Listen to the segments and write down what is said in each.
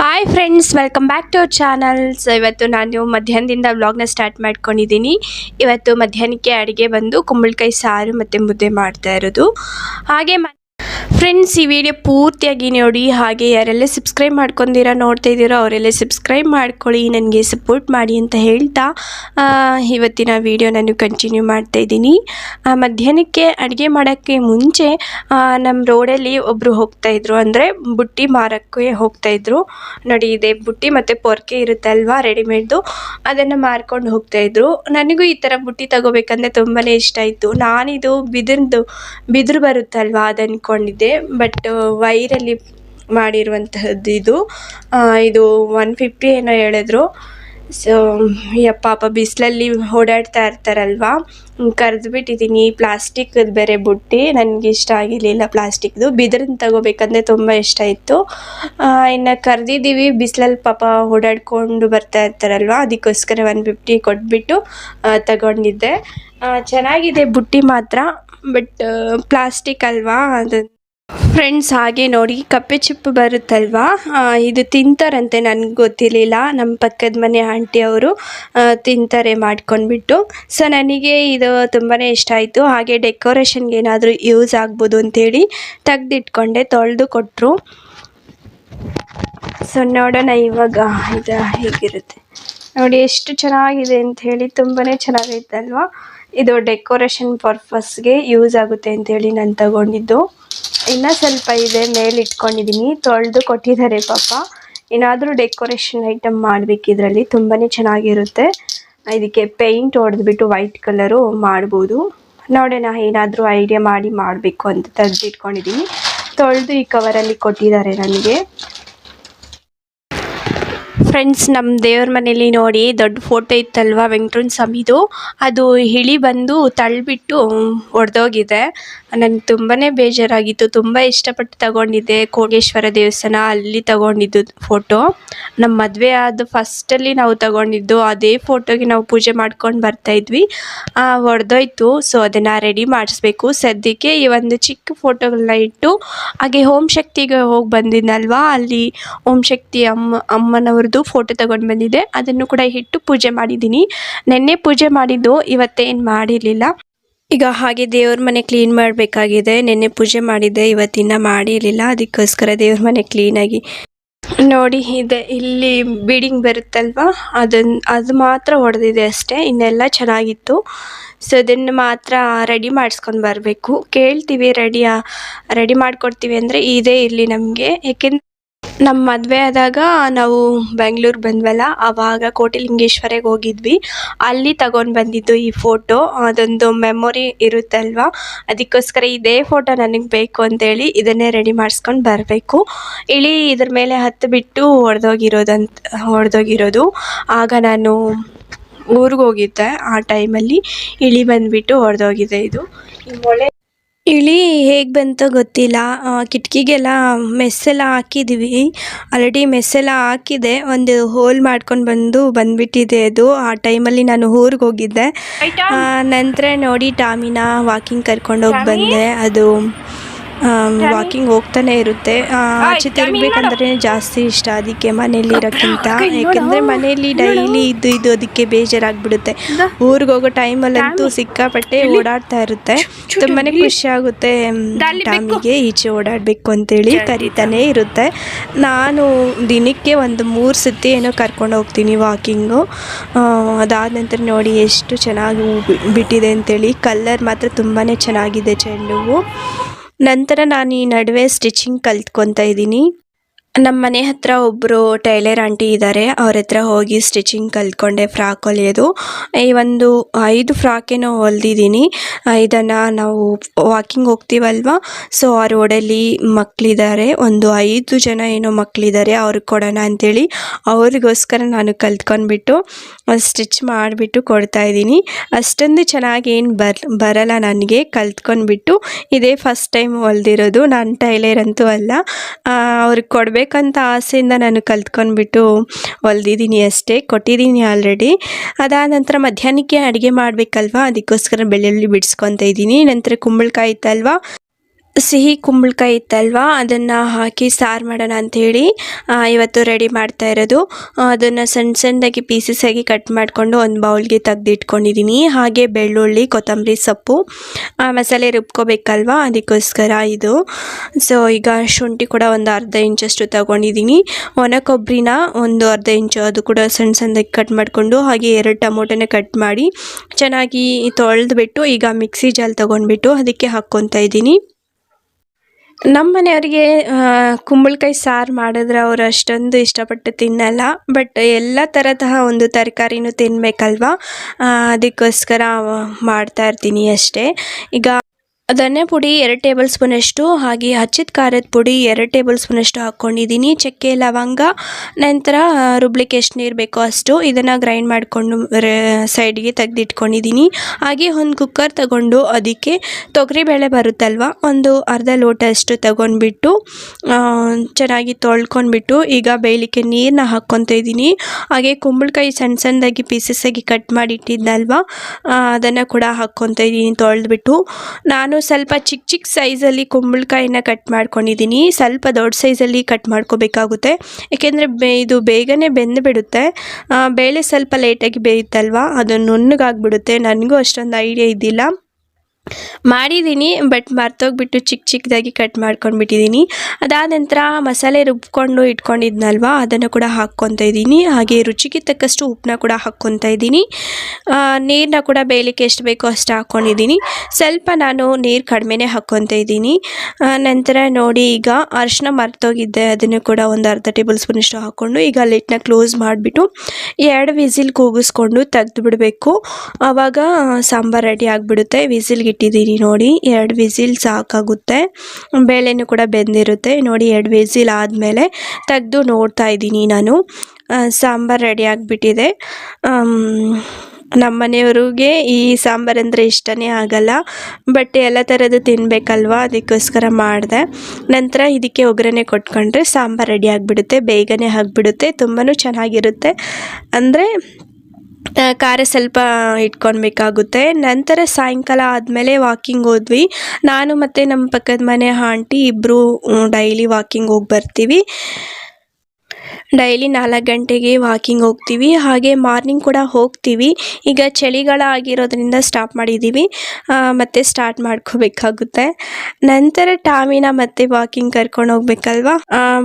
Hi friends welcome back to our channel so ಇವತ್ತು ನಾನು ಮಧ್ಯಾಹ್ನದಿಂದ ವ್ಲಾಗ್ನ ಸ್ಟಾರ್ಟ್ ಮಾಡ್ಕೊಂಡಿದ್ದೀನಿ. ಇವತ್ತು ಮಧ್ಯಾಹ್ನಕ್ಕೆ ಅಡುಗೆ ಬಂದು ಕುಂಬಳಕಾಯಿ ಸಾರು ಮತ್ತು ಮುದ್ದೆ ಮಾಡ್ತಾ ಇರೋದು. ಹಾಗೆ ಫ್ರೆಂಡ್ಸ್ ಈ ವಿಡಿಯೋ ಪೂರ್ತಿಯಾಗಿ ನೋಡಿ, ಹಾಗೆ ಯಾರೆಲ್ಲ ಸಬ್ಸ್ಕ್ರೈಬ್ ಮಾಡ್ಕೊಂಡಿರೋ, ನೋಡ್ತಾ ಇದ್ದೀರೋ, ಅವರೆಲ್ಲ ಸಬ್ಸ್ಕ್ರೈಬ್ ಮಾಡ್ಕೊಳ್ಳಿ, ನನಗೆ ಸಪೋರ್ಟ್ ಮಾಡಿ ಅಂತ ಹೇಳ್ತಾ ಇವತ್ತಿನ ವಿಡಿಯೋ ನಾನು ಕಂಟಿನ್ಯೂ ಮಾಡ್ತಾ ಇದ್ದೀನಿ. ಮಧ್ಯಾಹ್ನಕ್ಕೆ ಅಡುಗೆ ಮಾಡೋಕ್ಕೆ ಮುಂಚೆ ನಮ್ಮ ರೋಡಲ್ಲಿ ಒಬ್ಬರು ಹೋಗ್ತಾಯಿದ್ರು ಅಂದರೆ ಬುಟ್ಟಿ ಮಾರೋಕ್ಕೆ ಹೋಗ್ತಾಯಿದ್ರು ನೋಡಿ, ಇದೆ ಬುಟ್ಟಿ ಮತ್ತು ಪೊರ್ಕೆ ಇರುತ್ತಲ್ವಾ ರೆಡಿಮೇಡ್ದು ಅದನ್ನು ಮಾರ್ಕೊಂಡು ಹೋಗ್ತಾಯಿದ್ರು ನನಗೂ ಈ ಥರ ಬುಟ್ಟಿ ತಗೋಬೇಕಂದ್ರೆ ತುಂಬಾ ಇಷ್ಟ ಇತ್ತು ನಾನಿದು ಬಿದಿರ್ದು, ಬಿದಿರು ಬರುತ್ತಲ್ವಾ ಅದು ಅಂದ್ಕೊಂಡಿದ್ದೆ ಬಟ್ ವೈರಲ್ಲಿ ಮಾಡಿರುವಂತಹದ್ದು ಇದು. ಇದು ಒನ್ ಫಿಫ್ಟಿ ಏನೋ ಹೇಳಿದ್ರು. ಸೊ ಪಾಪ ಬಿಸಿಲಲ್ಲಿ ಓಡಾಡ್ತಾ ಇರ್ತಾರಲ್ವಾ? ಕರೆದು ಬಿಟ್ಟಿದ್ದೀನಿ ಪ್ಲಾಸ್ಟಿಕ್ ಬೇರೆ ಬುಟ್ಟಿ. ನನಗೆ ಇಷ್ಟ ಆಗಿರಲಿಲ್ಲ ಪ್ಲಾಸ್ಟಿಕ್ದು. ಬಿದಿರನ್ನ ತಗೋಬೇಕಂದ್ರೆ ತುಂಬ ಇಷ್ಟ ಇತ್ತು. ಇನ್ನು ಕರೆದಿದ್ದೀವಿ ಬಿಸಿಲಲ್ಲಿ ಪಾಪ ಓಡಾಡ್ಕೊಂಡು ಬರ್ತಾ ಇರ್ತಾರಲ್ವ? ಅದಕ್ಕೋಸ್ಕರ ಒನ್ ಫಿಫ್ಟಿ ಕೊಟ್ಬಿಟ್ಟು ತಗೊಂಡಿದ್ದೆ. ಚೆನ್ನಾಗಿದೆ ಬುಟ್ಟಿ ಮಾತ್ರ ಬಟ್ ಪ್ಲಾಸ್ಟಿಕ್ ಅಲ್ವಾ? ಅದು ಫ್ರೆಂಡ್ಸ್ ಹಾಗೆ ನೋಡಿ ಕಪ್ಪೆ ಚಿಪ್ಪು ಬರುತ್ತಲ್ವಾ? ಇದು ತಿಂತಾರಂತೆ ನನಗೆ ಗೊತ್ತಿರಲಿಲ್ಲ. ನಮ್ಮ ಪಕ್ಕದ ಮನೆ ಆಂಟಿ ಅವರು ಆ, ತಿಂತಾರೆ ಮಾಡ್ಕೊಂಡ್ಬಿಟ್ಟು. ಸೊ ನನಗೆ ಇದು ತುಂಬಾ ಇಷ್ಟ ಆಯಿತು. ಹಾಗೆ ಡೆಕೋರೇಷನ್ಗೆ ಏನಾದರೂ ಯೂಸ್ ಆಗ್ಬೋದು ಅಂತೇಳಿ ತೆಗ್ದಿಟ್ಕೊಂಡೆ ತೊಳೆದು ಕೊಟ್ಟರು ಸೊ ನೋಡೋಣ ಇವಾಗ ಇದು ಹೇಗಿರುತ್ತೆ. ನೋಡಿ ಎಷ್ಟು ಚೆನ್ನಾಗಿದೆ ಅಂತ ಹೇಳಿ ತುಂಬಾ ಚೆನ್ನಾಗೈತಲ್ವಾ? ಇದು ಡೆಕೋರೇಷನ್ ಪರ್ಪಸ್ಗೆ ಯೂಸ್ ಆಗುತ್ತೆ ಅಂತೇಳಿ ನಾನು ತಗೊಂಡಿದ್ದು. ಇನ್ನೂ ಸ್ವಲ್ಪ ಇದೆ, ಮೇಲೆ ಇಟ್ಕೊಂಡಿದ್ದೀನಿ ತೊಳೆದು ಕೊಟ್ಟಿದ್ದಾರೆ ಪಾಪ. ಏನಾದರೂ ಡೆಕೋರೇಷನ್ ಐಟಮ್ ಮಾಡಬೇಕು ಇದರಲ್ಲಿ ತುಂಬಾ ಚೆನ್ನಾಗಿರುತ್ತೆ. ಇದಕ್ಕೆ ಪೇಂಟ್ ಹೊಡೆದ್ಬಿಟ್ಟು ವೈಟ್ ಕಲರು ಮಾಡ್ಬೋದು. ನೋಡೋಣ, ಏನಾದರೂ ಐಡಿಯಾ ಮಾಡಿ ಮಾಡಬೇಕು ಅಂತ ತೆಗೆದಿಟ್ಕೊಂಡಿದ್ದೀನಿ ತೊಳೆದು ಈ ಕವರಲ್ಲಿ ಕೊಟ್ಟಿದ್ದಾರೆ ನನಗೆ. ಫ್ರೆಂಡ್ಸ್ ನಮ್ಮ ದೇವ್ರ ಮನೇಲಿ ನೋಡಿ ದೊಡ್ಡ ಫೋಟೋ ಇತ್ತಲ್ವಾ ವೆಂಕಟರಮಣ ಸ್ವಾಮಿದು. ಅದು ಇಳಿ ಬಂದು ತಳ್ಳಿಬಿಟ್ಟು ಒಡೆದೋಗಿದೆ. ನನಗೆ ತುಂಬಾ ಬೇಜಾರಾಗಿತ್ತು. ತುಂಬ ಇಷ್ಟಪಟ್ಟು ತಗೊಂಡಿದ್ದೆ ಕೋಟೇಶ್ವರ ದೇವಸ್ಥಾನ. ಅಲ್ಲಿ ತಗೊಂಡಿದ್ದು ಫೋಟೋ ನಮ್ಮ ಮದುವೆ ಆದ ಫಸ್ಟಲ್ಲಿ ನಾವು ತಗೊಂಡಿದ್ದು ಅದೇ ಫೋಟೋಗೆ ನಾವು ಪೂಜೆ ಮಾಡ್ಕೊಂಡು ಬರ್ತಾಯಿದ್ವಿ ಒಡೆದೋಯ್ತು. ಸೊ ಅದನ್ನು ರೆಡಿ ಮಾಡಿಸ್ಬೇಕು. ಸದ್ಯಕ್ಕೆ ಈ ಒಂದು ಚಿಕ್ಕ ಫೋಟೋಗಳನ್ನ ಇಟ್ಟು ಹಾಗೆ ಹೋಮ್ ಶಕ್ತಿಗೆ ಹೋಗಿ ಬಂದಿದ್ನಲ್ವಾ? ಅಲ್ಲಿ ಓಂ ಶಕ್ತಿ ಅಮ್ಮ ಅಮ್ಮನವ್ರದ್ದು ಫೋಟೋ ತಗೊಂಡು ಬಂದಿದೆ ಅದನ್ನು ಕೂಡ ಇಟ್ಟು ಪೂಜೆ ಮಾಡಿದ್ದೀನಿ. ನೆನ್ನೆ ಪೂಜೆ ಮಾಡಿದ್ದು ಇವತ್ತೇನು ಮಾಡಿರಲಿಲ್ಲ. ಈಗ ಹಾಗೆ ದೇವ್ರ ಮನೆ ಕ್ಲೀನ್ ಮಾಡಬೇಕಾಗಿದೆ. ನೆನ್ನೆ ಪೂಜೆ ಮಾಡಿದ್ದೆ ಇವತ್ತಿನ ಮಾಡಿರಲಿಲ್ಲ. ಅದಕ್ಕೋಸ್ಕರ ದೇವ್ರ ಮನೆ ಕ್ಲೀನಾಗಿ ನೋಡಿ, ಇದೆ. ಇಲ್ಲಿ ಬೀಡಿಂಗ್ ಬರುತ್ತಲ್ವಾ? ಅದನ್ನು ಅದು ಮಾತ್ರ ಹೊಡೆದಿದೆ ಅಷ್ಟೇ. ಇನ್ನೆಲ್ಲ ಚೆನ್ನಾಗಿತ್ತು. ಸೊ ಅದನ್ನು ಮಾತ್ರ ರೆಡಿ ಮಾಡಿಸ್ಕೊಂಡು ಬರಬೇಕು. ಕೇಳ್ತೀವಿ ರೆಡಿ ರೆಡಿ ಮಾಡಿಕೊಡ್ತೀವಿ ಅಂದರೆ ಇದೇ ಇರಲಿ ನಮಗೆ. ಏಕೆಂದ್ರೆ ನಮ್ಮ ಮದುವೆ ಆದಾಗ ನಾವು ಬೆಂಗ್ಳೂರು ಬಂದ್ವಲ್ಲ ಆವಾಗ ಕೋಟಿಲಿಂಗೇಶ್ವರಿಗೆ ಹೋಗಿದ್ವಿ. ಅಲ್ಲಿ ತಗೊಂಡು ಬಂದಿದ್ದು ಈ ಫೋಟೋ. ಅದೊಂದು ಮೆಮೊರಿ ಇರುತ್ತಲ್ವಾ? ಅದಕ್ಕೋಸ್ಕರ ಇದೇ ಫೋಟೋ ನನಗೆ ಬೇಕು ಅಂತೇಳಿ ಇದನ್ನೇ ರೆಡಿ ಮಾಡಿಸ್ಕೊಂಡು ಬರಬೇಕು. ಇಳಿ ಇದ್ರ ಮೇಲೆ ಹತ್ತು ಬಿಟ್ಟು ಹೊಡೆದೋಗಿರೋದಂತ, ಹೊಡೆದೋಗಿರೋದು. ಆಗ ನಾನು ಊರಿಗೆ ಹೋಗಿದ್ದೆ ಆ ಟೈಮಲ್ಲಿ ಇಳಿ ಬಂದುಬಿಟ್ಟು ಹೊಡೆದೋಗಿದೆ ಇದು. ಈ ಮೊಳೆ ಇಳಿ ಹೇಗೆ ಬಂತೋ ಗೊತ್ತಿಲ್ಲ. ಕಿಟಕಿಗೆಲ್ಲ ಮೆಸ್ಸೆಲ್ಲ ಹಾಕಿದ್ದೀವಿ ಆಲ್ರೆಡಿ ಮೆಸ್ಸೆಲ್ಲ ಹಾಕಿದೆ. ಒಂದು ಹೋಲ್ ಮಾಡ್ಕೊಂಡು ಬಂದು ಬಂದ್ಬಿಟ್ಟಿದೆ ಅದು. ಆ ಟೈಮಲ್ಲಿ ನಾನು ಊರಿಗೆ ಹೋಗಿದ್ದೆ. ನಂತರ ನೋಡಿ ಟಾಮಿನ ವಾಕಿಂಗ್ ಕರ್ಕೊಂಡು ಹೋಗಿ ಬಂದೆ. ಅದು ವಾಕಿಂಗ್ ಹೋಗ್ತಾನೆ ಇರುತ್ತೆ. ಆಚೆ ತಿರುಗಬೇಕಂದ್ರೆ ಜಾಸ್ತಿ ಇಷ್ಟ ಅದಕ್ಕೆ ಮನೇಲಿ ಇರೋಕ್ಕಿಂತ. ಯಾಕೆಂದರೆ ಮನೇಲಿ ಡೈಲಿ ಇದ್ದು ಇದ್ದು ಅದಕ್ಕೆ ಬೇಜಾರಾಗ್ಬಿಡುತ್ತೆ. ಊರಿಗೆ ಹೋಗೋ ಟೈಮಲ್ಲಂತೂ ಸಿಕ್ಕಾಪಟ್ಟೆ ಓಡಾಡ್ತಾ ಇರುತ್ತೆ. ತುಂಬಾ ಖುಷಿ ಆಗುತ್ತೆ ಟಾಮಿಗೆ ಈಚೆ ಓಡಾಡಬೇಕು ಅಂತೇಳಿ ಕರಿತಾನೆ ಇರುತ್ತೆ. ನಾನು ದಿನಕ್ಕೆ ಒಂದು ಮೂರು ಸತಿ ಏನೋ ಕರ್ಕೊಂಡು ಹೋಗ್ತೀನಿ ವಾಕಿಂಗು ಅದಾದ ನಂತರ ನೋಡಿ ಎಷ್ಟು ಚೆನ್ನಾಗಿ ಹೂ ಬಿಟ್ಟಿದೆ ಅಂತೇಳಿ. ಕಲ್ಲರ್ ಮಾತ್ರ ತುಂಬಾ ಚೆನ್ನಾಗಿದೆ ಚೆಂಡು ಹೂವು ನಂತರ ನಾನು ಈ ನಡುವೆ ಸ್ಟಿಚಿಂಗ್ ಕಲ್ತ್ಕೊತಾ ಇದ್ದೀನಿ. ನಮ್ಮ ಮನೆ ಹತ್ರ ಒಬ್ಬರು ಟೈಲರ್ ಆಂಟಿ ಇದ್ದಾರೆ ಅವ್ರ ಹತ್ರ ಹೋಗಿ ಸ್ಟಿಚಿಂಗ್ ಕಲ್ತ್ಕೊಂಡೆ ಫ್ರಾಕ್ ಹೊಲಿಯೋದು. ಈ ಒಂದು ಐದು ಫ್ರಾಕೇನೋ ಹೊಲ್ದಿದ್ದೀನಿ ಇದನ್ನು ನಾವು ವಾಕಿಂಗ್ ಹೋಗ್ತೀವಲ್ವ? ಸೊ, ಆ ರೋಡಲ್ಲಿ ಮಕ್ಕಳಿದ್ದಾರೆ ಒಂದು ಐದು ಜನ ಏನೋ ಮಕ್ಕಳಿದ್ದಾರೆ ಅವ್ರಿಗೆ ಕೊಡೋಣ ಅಂತೇಳಿ ಅವ್ರಿಗೋಸ್ಕರ ನಾನು ಕಲ್ತ್ಕೊಂಡ್ಬಿಟ್ಟು ಸ್ಟಿಚ್ ಮಾಡಿಬಿಟ್ಟು ಕೊಡ್ತಾ ಇದ್ದೀನಿ. ಅಷ್ಟೊಂದು ಚೆನ್ನಾಗಿ ಏನು ಬರ್, ಬರಲ್ಲ ನನಗೆ. ಕಲ್ತ್ಕೊಂಡ್ಬಿಟ್ಟು ಇದೇ ಫಸ್ಟ್ ಟೈಮ್ ಹೊಲ್ದಿರೋದು. ನಾನು ಟೈಲರ್ ಅಂತೂ ಅಲ್ಲ. ಅವ್ರಿಗೆ ಕೊಡಬೇಕಂತ ಆಸೆಯಿಂದ ನಾನು ಕಲ್ತ್ಕೊಂಡ್ಬಿಟ್ಟು ಹೊಲ್ದಿದ್ದೀನಿ ಅಷ್ಟೇ, ಕೊಟ್ಟಿದ್ದೀನಿ ಆಲ್ರೆಡಿ ಅದಾದ ನಂತರ ಮಧ್ಯಾಹ್ನಕ್ಕೆ ಅಡುಗೆ ಮಾಡಬೇಕಲ್ವಾ? ಅದಕ್ಕೋಸ್ಕರ ಬೆಳ್ಳುಳ್ಳಿ ಬಿಡಿಸ್ಕೊತ ಇದ್ದೀನಿ. ನಂತರ ಕುಂಬಳಕಾಯಿ ಇತ್ತಲ್ವಾ ಸಿಹಿ ಕುಂಬಳಕಾಯಿ ಇತ್ತಲ್ವಾ? ಅದನ್ನು ಹಾಕಿ ಸಾರು ಮಾಡೋಣ ಅಂಥೇಳಿ ಇವತ್ತು ರೆಡಿ ಮಾಡ್ತಾ ಇರೋದು. ಅದನ್ನು ಸಣ್ಣ ಸಣ್ಣದಾಗಿ ಪೀಸಸ್ ಆಗಿ ಕಟ್ ಮಾಡಿಕೊಂಡು ಒಂದು ಬೌಲ್ಗೆ ತೆಗ್ದಿಟ್ಕೊಂಡಿದ್ದೀನಿ ಹಾಗೆ ಬೆಳ್ಳುಳ್ಳಿ, ಕೊತ್ತಂಬರಿ ಸೊಪ್ಪು ಮಸಾಲೆ ರುಬ್ಕೋಬೇಕಲ್ವಾ? ಅದಕ್ಕೋಸ್ಕರ ಇದು. ಸೊ ಈಗ ಶುಂಠಿ ಕೂಡ ಒಂದು ಅರ್ಧ ಇಂಚಷ್ಟು ತಗೊಂಡಿದ್ದೀನಿ ಒಣ ಕೊಬ್ಬರಿನ ಒಂದು ಅರ್ಧ ಇಂಚು ಅದು ಕೂಡ ಸಣ್ಣ ಸಣ್ಣದಾಗಿ ಕಟ್ ಮಾಡಿಕೊಂಡು, ಹಾಗೆ ಎರಡು ಟೊಮೊಟೊನ ಕಟ್ ಮಾಡಿ, ಚೆನ್ನಾಗಿ ತೊಳೆದ್ಬಿಟ್ಟು ಈಗ ಮಿಕ್ಸಿ ಜಾಲ್ ತೊಗೊಂಡ್ಬಿಟ್ಟು ಅದಕ್ಕೆ ಹಾಕ್ಕೊತಾ ಇದ್ದೀನಿ ನಮ್ಮ ಮನೆಯವರಿಗೆ ಕುಂಬಳಕಾಯಿ ಸಾರು ಮಾಡಿದ್ರೆ ಅವ್ರು ಅಷ್ಟೊಂದು ಇಷ್ಟಪಟ್ಟು ತಿನ್ನಲ್ಲ. ಬಟ್ ಎಲ್ಲ ಥರದಹ ಒಂದು ತರಕಾರಿನೂ ತಿನ್ನಬೇಕಲ್ವ ಅದಕ್ಕೋಸ್ಕರ ಮಾಡ್ತಾ ಇರ್ತೀನಿ ಅಷ್ಟೇ. ಈಗ ಧನ್ಯ ಪುಡಿ ಎರಡು ಟೇಬಲ್ ಸ್ಪೂನಷ್ಟು, ಹಾಗೆ ಹಚ್ಚಿದ ಖಾರದ ಪುಡಿ ಎರಡು ಟೇಬಲ್ ಸ್ಪೂನಷ್ಟು ಹಾಕ್ಕೊಂಡಿದ್ದೀನಿ. ಚಕ್ಕೆ, ಲವಂಗ, ನಂತರ ರುಬ್ಲಿಕ್ಕೆ ಎಷ್ಟು ನೀರು ಬೇಕೋ ಅಷ್ಟು ಇದನ್ನು ಗ್ರೈಂಡ್ ಮಾಡಿಕೊಂಡು ಸೈಡ್ಗೆ ತೆಗೆದಿಟ್ಕೊಂಡಿದ್ದೀನಿ. ಹಾಗೆ ಒಂದು ಕುಕ್ಕರ್ ತಗೊಂಡು ಅದಕ್ಕೆ ತೊಗರಿಬೇಳೆ ಬರುತ್ತಲ್ವ, ಒಂದು ಅರ್ಧ ಲೋಟ ಅಷ್ಟು ತಗೊಂಡ್ಬಿಟ್ಟು ಚೆನ್ನಾಗಿ ತೊಳ್ಕೊಂಡ್ಬಿಟ್ಟು ಈಗ ಬೇಯಲಿಕ್ಕೆ ನೀರನ್ನ ಹಾಕ್ಕೊತ ಇದ್ದೀನಿ. ಹಾಗೆ ಕುಂಬಳಕಾಯಿ ಸಣ್ಣ ಸಣ್ಣದಾಗಿ ಪೀಸಸ್ ಆಗಿ ಕಟ್ ಮಾಡಿ ಇಟ್ಟಿದ್ನಲ್ವ ಅದನ್ನು ಕೂಡ ಹಾಕ್ಕೊತ ಇದ್ದೀನಿ ತೊಳೆದ್ಬಿಟ್ಟು. ನಾನು ಸ್ವಲ್ಪ ಚಿಕ್ಕ ಚಿಕ್ಕ ಸೈಜಲ್ಲಿ ಕುಂಬಳಕಾಯಿನ ಕಟ್ ಮಾಡ್ಕೊಂಡಿದ್ದೀನಿ. ಸ್ವಲ್ಪ ದೊಡ್ಡ ಸೈಜಲ್ಲಿ ಕಟ್ ಮಾಡ್ಕೋಬೇಕಾಗುತ್ತೆ. ಏಕೆಂದರೆ ಬೇ, ಇದು ಬೇಗನೆ ಬೆಂದು ಬಿಡುತ್ತೆ. ಬೇಳೆ ಸ್ವಲ್ಪ ಲೇಟಾಗಿ ಬೇಯುತ್ತಲ್ವ? ಅದು ನುಣ್ಣಗಾಗ್ಬಿಡುತ್ತೆ. ನನಗೂ ಅಷ್ಟೊಂದು ಐಡಿಯಾ ಇದ್ದಿಲ್ಲ. ಮಾಡಿದ್ದೀನಿ ಬಟ್ ಮರ್ತೋಗ್ಬಿಟ್ಟು ಚಿಕ್ಕ ಚಿಕ್ಕದಾಗಿ ಕಟ್ ಮಾಡ್ಕೊಂಡ್ಬಿಟ್ಟಿದ್ದೀನಿ. ಅದಾದ ನಂತರ ಮಸಾಲೆ ರುಬ್ಕೊಂಡು ಇಟ್ಕೊಂಡಿದ್ನಲ್ವ, ಅದನ್ನು ಕೂಡ ಹಾಕ್ಕೊತಾ ಇದ್ದೀನಿ. ಹಾಗೆ ರುಚಿಗೆ ತಕ್ಕಷ್ಟು ಉಪ್ಪನ್ನ ಕೂಡ ಹಾಕ್ಕೊತಾ ಇದ್ದೀನಿ. ನೀರನ್ನ ಕೂಡ ಬೇಯಲಿಕ್ಕೆ ಎಷ್ಟು ಬೇಕೋ ಅಷ್ಟು ಹಾಕ್ಕೊಂಡಿದ್ದೀನಿ ಸ್ವಲ್ಪ ನಾನು ನೀರು ಕಡಿಮೆನೇ ಹಾಕ್ಕೊತಾ ಇದ್ದೀನಿ. ನಂತರ ನೋಡಿ ಈಗ ಅರಿಶಿನ ಮರ್ತೋಗಿದ್ದೆ ಅದನ್ನು ಕೂಡ ಒಂದು ಅರ್ಧ ಟೇಬಲ್ ಸ್ಪೂನಷ್ಟು ಹಾಕ್ಕೊಂಡು ಈಗ ಲಿಟ್ನ ಕ್ಲೋಸ್ ಮಾಡಿಬಿಟ್ಟು ಎರಡು ವಿಸಿಲ್ ಕೂಗಿಸ್ಕೊಂಡು ತೆಗೆದು ಬಿಡಬೇಕು ಆವಾಗ ಸಾಂಬಾರು ರೆಡಿ ಆಗಿಬಿಡುತ್ತೆ, ವಿಸಿಲ್ಗೆ ಇಟ್ಟಿದ್ದೀನಿ ನೋಡಿ, ಎರಡು ವಿಸಿಲ್ ಸಾಕಾಗುತ್ತೆ. ಬೇಳೆನೂ ಕೂಡ ಬೆಂದಿರುತ್ತೆ. ನೋಡಿ, ಎರಡು ವಿಸಿಲ್ ಆದಮೇಲೆ ತೆಗೆದು ನೋಡ್ತಾ ಇದ್ದೀನಿ ನಾನು. ಸಾಂಬಾರು ರೆಡಿ ಆಗಿಬಿಟ್ಟಿದೆ. ನಮ್ಮ ಮನೆಯವ್ರಿಗೆ ಈ ಸಾಂಬಾರು ಅಂದರೆ ಇಷ್ಟನೇ ಆಗಲ್ಲ. ಬಟ್ ಎಲ್ಲ ಥರದ್ದು ತಿನ್ನಬೇಕಲ್ವ ಅದಕ್ಕೋಸ್ಕರ ಮಾಡಿದೆ. ನಂತರ ಇದಕ್ಕೆ ಒಗ್ಗರಣೆ ಕೊಟ್ಕೊಂಡ್ರೆ ಸಾಂಬಾರು ರೆಡಿ ಆಗಿಬಿಡುತ್ತೆ. ಬೇಗನೆ ಆಗಿಬಿಡುತ್ತೆ. ತುಂಬಾ ಚೆನ್ನಾಗಿರುತ್ತೆ. ಅಂದರೆ ಖಾರ ಸ್ವಲ್ಪ ಇಟ್ಕೊಳ್ಬೇಕಾಗುತ್ತೆ ನಂತರ ಸಾಯಂಕಾಲ ಆದಮೇಲೆ ವಾಕಿಂಗ್ ಹೋದ್ವಿ. ನಾನು ಮತ್ತು ನಮ್ಮ ಪಕ್ಕದ ಮನೆ ಆಂಟಿ ಇಬ್ಬರು ಡೈಲಿ ವಾಕಿಂಗ್ ಹೋಗಿ ಬರ್ತೀವಿ. ಡೈಲಿ ನಾಲ್ಕು ಗಂಟೆಗೆ ವಾಕಿಂಗ್ ಹೋಗ್ತೀವಿ. ಹಾಗೆ ಮಾರ್ನಿಂಗ್ ಕೂಡ ಹೋಗ್ತೀವಿ. ಈಗ ಚಳಿಗಾಲ ಆಗಿರೋದ್ರಿಂದ ಸ್ಟಾಪ್ ಮಾಡಿದ್ದೀವಿ ಮತ್ತೆ ಸ್ಟಾರ್ಟ್ ಮಾಡ್ಕೋಬೇಕಾಗುತ್ತೆ. ನಂತರ ಟಾಮಿನ ಮತ್ತೆ ವಾಕಿಂಗ್ ಕರ್ಕೊಂಡು ಹೋಗ್ಬೇಕಲ್ವಾ?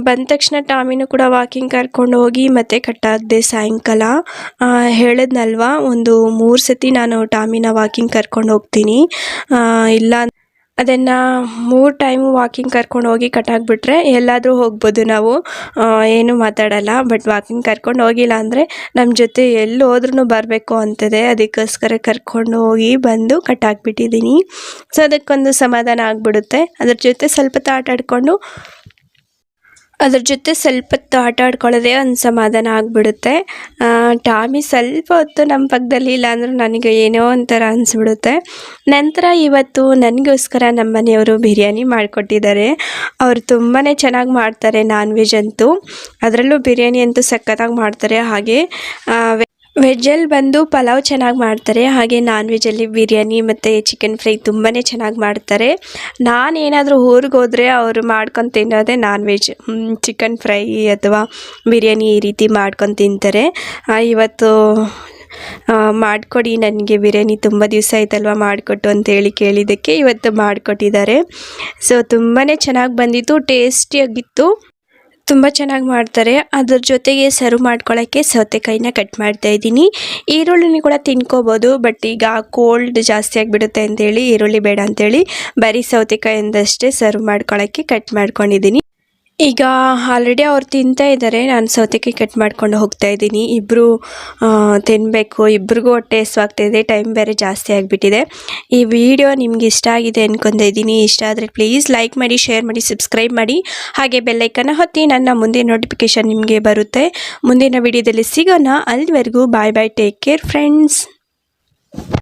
ಬಂದ ತಕ್ಷಣ ಟಾಮಿನೂ ಕೂಡ ವಾಕಿಂಗ್ ಕರ್ಕೊಂಡು ಹೋಗಿ ಮತ್ತೆ ಕಟ್ಟಾಗದೆ ಸಾಯಂಕಾಲ. ಹೇಳದ್ನಲ್ವಾ, ಒಂದು ಮೂರು ಸತಿ ನಾನು ಟಾಮಿನ ವಾಕಿಂಗ್ ಕರ್ಕೊಂಡು ಹೋಗ್ತೀನಿ. ಇಲ್ಲ ಅದನ್ನು ಮೂರು ಟೈಮು ವಾಕಿಂಗ್ ಕರ್ಕೊಂಡು ಹೋಗಿ ಕಟ್ಟಾಕ್ಬಿಟ್ರೆ ಎಲ್ಲಾದರೂ ಹೋಗ್ಬೋದು ನಾವು. ಏನು ಮಾತಾಡಲ್ಲ ಬಟ್ ವಾಕಿಂಗ್ ಕರ್ಕೊಂಡು ಹೋಗಿಲ್ಲ ಅಂದರೆ ನಮ್ಮ ಜೊತೆ ಎಲ್ಲಿ ಹೋದ್ರೂ ಬರಬೇಕು ಅಂತದೆ. ಅದಕ್ಕೋಸ್ಕರ ಕರ್ಕೊಂಡು ಹೋಗಿ ಬಂದು ಕಟ್ಟಾಕ್ಬಿಟ್ಟಿದ್ದೀನಿ ಸೊ ಅದಕ್ಕೊಂದು ಸಮಾಧಾನ ಆಗಿಬಿಡುತ್ತೆ. ಅದ್ರ ಜೊತೆ ಸ್ವಲ್ಪ ಆಡಿಕೊಂಡು ಅದ್ರ ಜೊತೆ ಸ್ವಲ್ಪ ಹೊತ್ತು ಆಟ ಆಡ್ಕೊಳ್ಳೋದೇ ಒಂದು ಸಮಾಧಾನ ಆಗಿಬಿಡುತ್ತೆ. ಟಾಮಿ ಸ್ವಲ್ಪ ಹೊತ್ತು ನಮ್ಮ ಪಕ್ಕದಲ್ಲಿ ಇಲ್ಲ ಅಂದ್ರೆ ನನಗೆ ಏನೋ ಒಂಥರ ಅನಿಸ್ಬಿಡುತ್ತೆ. ನಂತರ ಇವತ್ತು ನನಗೋಸ್ಕರ ನಮ್ಮ ಮನೆಯವರು ಬಿರಿಯಾನಿ ಮಾಡಿಕೊಟ್ಟಿದ್ದಾರೆ. ಅವರು ತುಂಬಾ ಚೆನ್ನಾಗಿ ಮಾಡ್ತಾರೆ ನಾನ್ ವೆಜ್ ಅಂತೂ. ಅದರಲ್ಲೂ ಬಿರಿಯಾನಿ ಅಂತೂ ಸಖತ್ತಾಗಿ ಮಾಡ್ತಾರೆ. ಹಾಗೆ ವೆಜ್ಜಲ್ಲಿ ಬಂದು ಪಲಾವ್ ಚೆನ್ನಾಗಿ ಮಾಡ್ತಾರೆ. ಹಾಗೆ ನಾನ್ ವೆಜ್ಜಲ್ಲಿ ಬಿರಿಯಾನಿ ಮತ್ತು ಚಿಕನ್ ಫ್ರೈ ತುಂಬಾ ಚೆನ್ನಾಗಿ ಮಾಡ್ತಾರೆ. ನಾನು ಏನಾದರೂ ಊರಿಗೆ ಹೋದರೆ ಅವರು ಮಾಡ್ಕೊಂಡು ತಿನ್ನೋದೇ ನಾನ್ ವೆಜ್ ಚಿಕನ್ ಫ್ರೈ ಅಥವಾ ಬಿರಿಯಾನಿ ಈ ರೀತಿ ಮಾಡ್ಕೊಂಡು ತಿಂತಾರೆ. ಇವತ್ತು ಮಾಡಿಕೊಡಿ ನನಗೆ ಬಿರಿಯಾನಿ ತುಂಬ ದಿವಸ ಆಯ್ತಲ್ವ ಮಾಡಿಕೊಟ್ಟು ಅಂತೇಳಿ ಕೇಳಿದ್ದಕ್ಕೆ ಇವತ್ತು ಮಾಡಿಕೊಟ್ಟಿದ್ದಾರೆ. ಸೊ ತುಂಬಾ ಚೆನ್ನಾಗಿ ಬಂದಿತ್ತು, ಟೇಸ್ಟಿಯಾಗಿತ್ತು. ತುಂಬ ಚೆನ್ನಾಗಿ ಮಾಡ್ತಾರೆ. ಅದ್ರ ಜೊತೆಗೆ ಸರ್ವ್ ಮಾಡ್ಕೊಳ್ಳೋಕ್ಕೆ ಸೌತೆಕಾಯಿನ ಕಟ್ ಮಾಡ್ತಾ ಇದ್ದೀನಿ. ಈರುಳ್ಳಿನ ಕೂಡ ತಿನ್ಕೋಬೋದು ಬಟ್ ಈಗ ಕೋಲ್ಡ್ ಜಾಸ್ತಿ ಆಗಿಬಿಡುತ್ತೆ ಅಂತೇಳಿ, ಈರುಳ್ಳಿ ಬೇಡ ಅಂತೇಳಿ ಬರೀ ಸೌತೆಕಾಯಿಂದಷ್ಟೇ ಸರ್ವ್ ಮಾಡ್ಕೊಳ್ಳೋಕ್ಕೆ ಕಟ್ ಮಾಡ್ಕೊಂಡಿದ್ದೀನಿ. ಈಗ ಆಲ್ರೆಡಿ ಅವ್ರು ತಿಂತಾ ಇದ್ದಾರೆ ನಾನು ಸೌತೆಕಾಯಿ ಕಟ್ ಮಾಡ್ಕೊಂಡು ಹೋಗ್ತಾ ಇದ್ದೀನಿ. ಇಬ್ಬರು ತಿನ್ನಬೇಕು ಇಬ್ರಿಗೂ ಹೊಟ್ಟೆ ಇದೆ. ಟೈಮ್ ಬೇರೆ ಜಾಸ್ತಿ ಆಗಿಬಿಟ್ಟಿದೆ. ಈ ವಿಡಿಯೋ ನಿಮ್ಗೆ ಇಷ್ಟ ಆಗಿದೆ ಅನ್ಕೊಂತ ಇದ್ದೀನಿ. ಇಷ್ಟ ಆದರೆ ಪ್ಲೀಸ್ ಲೈಕ್ ಮಾಡಿ ಶೇರ್ ಮಾಡಿ ಸಬ್ಸ್ಕ್ರೈಬ್ ಮಾಡಿ. ಹಾಗೆ ಬೆಲ್ಲೈಕನ್ನು ಹೊತ್ತಿ ನನ್ನ ಮುಂದಿನ ನೋಟಿಫಿಕೇಷನ್ ನಿಮಗೆ ಬರುತ್ತೆ. ಮುಂದಿನ ವಿಡಿಯೋದಲ್ಲಿ ಸಿಗೋಣ. ಅಲ್ಲಿವರೆಗೂ bye bye take care friends